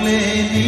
তুলে নি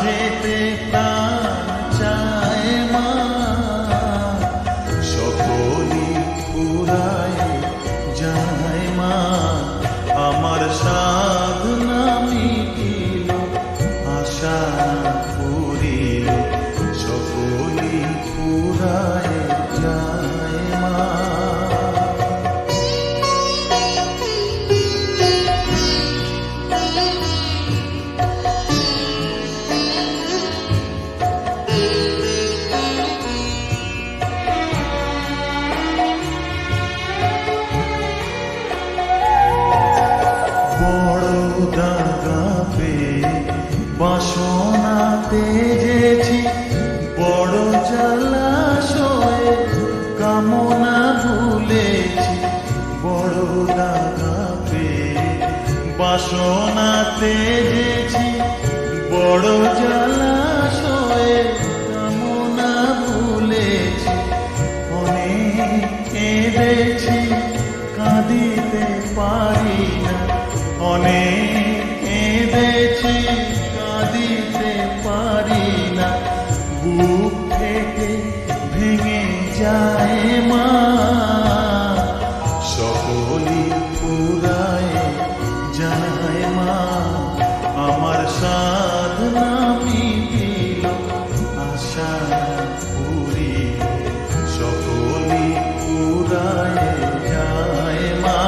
Padre বাসনাতে যেছি বড় জলাশয়ে কামনা ভুলেছি বড় পেয়ে বাসনাতে যেছি বড় জলাশয়ে যায় মা। সকলি পুরায় যায় মা। আমার সাধনা মিটিল, আশা পুরি সকলি পুরায় যায় মা।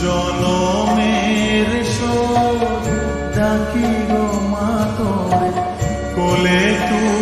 জনমের শোধ ডাকি গো মা তোরে, কোলে তুলে